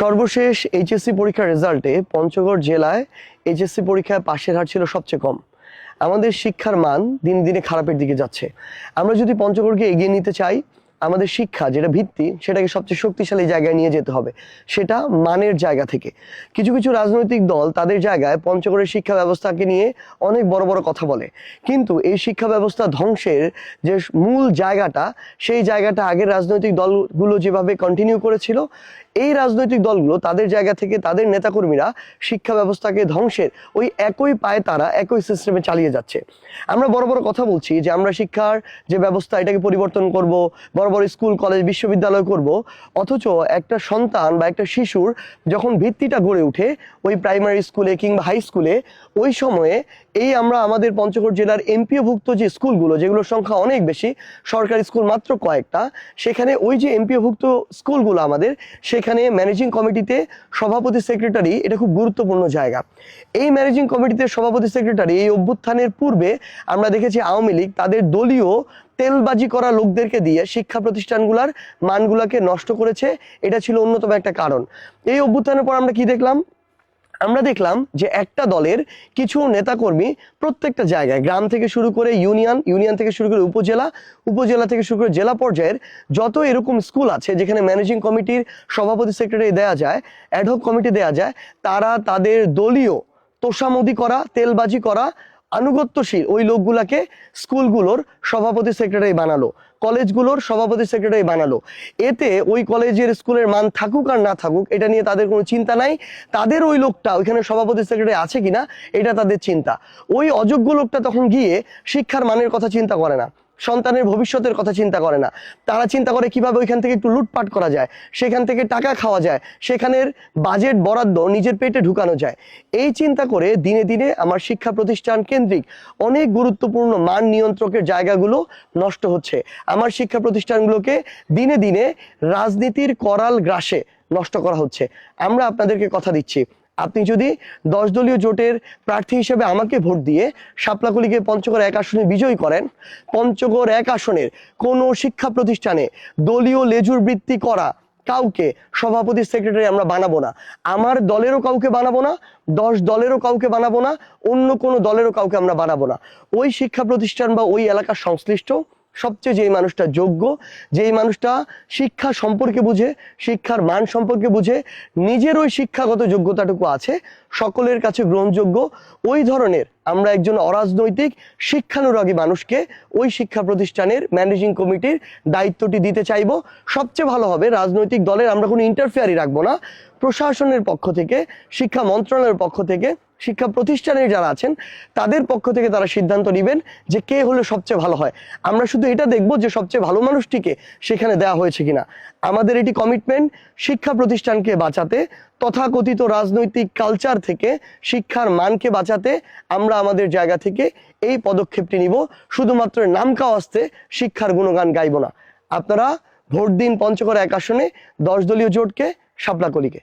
সর্বশেষ এইচএসসি পরীক্ষার রেজাল্টে পঞ্চগড় জেলায় এইচএসসি পরীক্ষায় পাশের হার ছিল সবচেয়ে কম। আমাদের শিক্ষার মান দিন দিনে খারাপের দিকে যাচ্ছে। আমরা যদি পঞ্চগড়কে এগিয়ে নিতে চাই আমাদের শিক্ষা যেটা ভিত্তি, সেটাকে সবচেয়ে শক্তিশালী জায়গায় নিয়ে যেতে হবে। সেটা মানের জায়গা থেকে। কিছু কিছু রাজনৈতিক দল তাদের জায়গায় পঞ্চগড়ের শিক্ষা ব্যবস্থাকে নিয়ে অনেক বড় বড় কথা বলে। কিন্তু এই শিক্ষা ব্যবস্থা ধ্বংসের যে মূল জায়গাটা, সেই জায়গাটা আগের রাজনৈতিক দলগুলো যেভাবে কন্টিনিউ করেছিল, এই রাজনৈতিক দলগুলো তাদের জায়গা থেকে তাদের নেতাকর্মীরা শিক্ষা ব্যবস্থাকে ধ্বংসের ওই একই পায়ে তারা একই সিস্টেমে চালিয়ে যাচ্ছে। আমরা বড় বড় কথা বলছি যে আমরা শিক্ষার যে ব্যবস্থা, এটাকে পরিবর্তন করব, বড় বড় স্কুল, কলেজ, বিশ্ববিদ্যালয় করব। অথচ একটা সন্তান বা একটা শিশুর যখন ভিত্তিটা গড়ে ওঠে, ওই প্রাইমারি স্কুলে কিংবা হাই স্কুলে, ওই সময়ে এই আমরা আমাদের পঞ্চগড় জেলার এমপিওভুক্ত যে স্কুলগুলো, যেগুলোর সংখ্যা অনেক বেশি, সরকারি স্কুল মাত্র কয়েকটা, সেখানে ওই যে এমপিওভুক্ত স্কুলগুলো আমাদের, সেখানে ম্যানেজিং কমিটিতে সভাপতি সেক্রেটারি এটা খুব গুরুত্বপূর্ণ জায়গা। এই ম্যানেজিং কমিটিতে সভাপতি সেক্রেটারি এই অভ্যুত্থানের পূর্বে আমরা দেখেছি আওয়ামী লীগ তাদের দলীয় তেলবাজি করা লোকদেরকে দিয়ে শিক্ষা প্রতিষ্ঠানগুলোর মানগুলাকে নষ্ট করেছে, এটা ছিল অন্যতম একটা কারণ। এই অভ্যুত্থানের পর আমরা কি দেখলাম? আমরা দেখলাম যে একটা দলের কিছু নেতাকর্মী প্রত্যেকটা জায়গায়, গ্রাম থেকে শুরু করে ইউনিয়ন ইউনিয়ন থেকে শুরু করে উপজেলা উপজেলা থেকে শুরু করে জেলা পর্যায়ের যত এরকম স্কুল আছে, যেখানে ম্যানেজিং কমিটির সভাপতি সেক্রেটারি দেয়া যায় অ্যাডহক কমিটি দেয়া যায়, তারা তাদের দলীয় তোষামদি করা, তেলবাজি করা আনুগত্যশীল ওই লোকগুলাকে স্কুলগুলোর সভাপতি সেক্রেটারি বানালো, কলেজগুলোর সভাপতি সেক্রেটারি বানালো। এতে ওই কলেজের স্কুলের মান থাকুক আর না থাকুক, এটা নিয়ে তাদের কোনো চিন্তা নাই। তাদের ওই লোকটা ওইখানে সভাপতি সেক্রেটারি আছে কিনা, এটা তাদের চিন্তা। ওই অযোগ্য লোকটা তখন গিয়ে শিক্ষার মানের কথা চিন্তা করে না। সন্তানের ভবিষ্যতের কথা চিন্তা করে না। তারা চিন্তা করে কীভাবে ওইখান থেকে একটু লুটপাট করা যায়, সেখান থেকে টাকা খাওয়া যায়, সেখানের বাজেট বরাদ্দ নিজের পেটে ঢুকানো যায়। এই চিন্তা করে দিনে দিনে আমার শিক্ষা প্রতিষ্ঠান কেন্দ্রিক অনেক গুরুত্বপূর্ণ মান নিয়ন্ত্রকের জায়গাগুলো নষ্ট হচ্ছে। আমার শিক্ষা প্রতিষ্ঠানগুলোকে দিনে দিনে রাজনীতির করাল গ্রাসে নষ্ট করা হচ্ছে। আমরা আপনাদেরকে কথা দিচ্ছি। আপনি যদি দশ দলীয় জোটের প্রার্থী হিসেবে আমাকে ভোট দিয়ে শাপলাকুলিকে পঞ্চগড় এক আসনে বিজয়ী করেন, পঞ্চগড় এক আসনের কোনো শিক্ষা প্রতিষ্ঠানে দলীয় লেজুর বৃত্তি করা কাউকে সভাপতি সেক্রেটারি আমরা বানাবো না। আমার দলেরও কাউকে বানাবো না, দশ দলেরও কাউকে বানাবো না, অন্য কোনো দলেরও কাউকে আমরা বানাবো না। ওই শিক্ষা প্রতিষ্ঠান বা ওই এলাকার সংশ্লিষ্ট সবচেয়ে যেই মানুষটা যোগ্য যেই মানুষটা শিক্ষা সম্পর্কে বুঝে, শিক্ষার মান সম্পর্কে বুঝে, নিজের ওই শিক্ষাগত যোগ্যতাটুকু আছে, সকলের কাছে গ্রহণযোগ্য, ওই ধরনের আমরা একজন অরাজনৈতিক, শিক্ষানুরাগী মানুষকে ওই শিক্ষা প্রতিষ্ঠানের ম্যানেজিং কমিটির দায়িত্বটি দিতে চাইব। সবচেয়ে ভালো হবে, রাজনৈতিক দলের আমরা কোনো ইন্টারফেয়ারই রাখব না। প্রশাসনের পক্ষ থেকে, শিক্ষা মন্ত্রণালয়ের পক্ষ থেকে শিক্ষা প্রতিষ্ঠানের যারা আছেন, তাদের পক্ষ থেকে তারা সিদ্ধান্ত নেবেন যে কে হলে সবচেয়ে ভালো হয়। আমরা শুধু এটা দেখব যে সবচেয়ে ভালো মানুষটিকে সেখানে দেওয়া হয়েছে কিনা। আমাদের এটি কমিটমেন্ট শিক্ষা প্রতিষ্ঠানকে বাঁচাতে, তথাকথিত রাজনৈতিক কালচার থেকে শিক্ষার মানকে বাঁচাতে আমরা আমাদের জায়গা থেকে এই পদক্ষেপটি নিব। শুধুমাত্র নাম কাওয়াস্তে শিক্ষার গুণগান গাইব না। আপনারা ভোট দিন পঞ্চগড় এক আসনে, দশ দলীয় জোটকে শাপলাকলিকে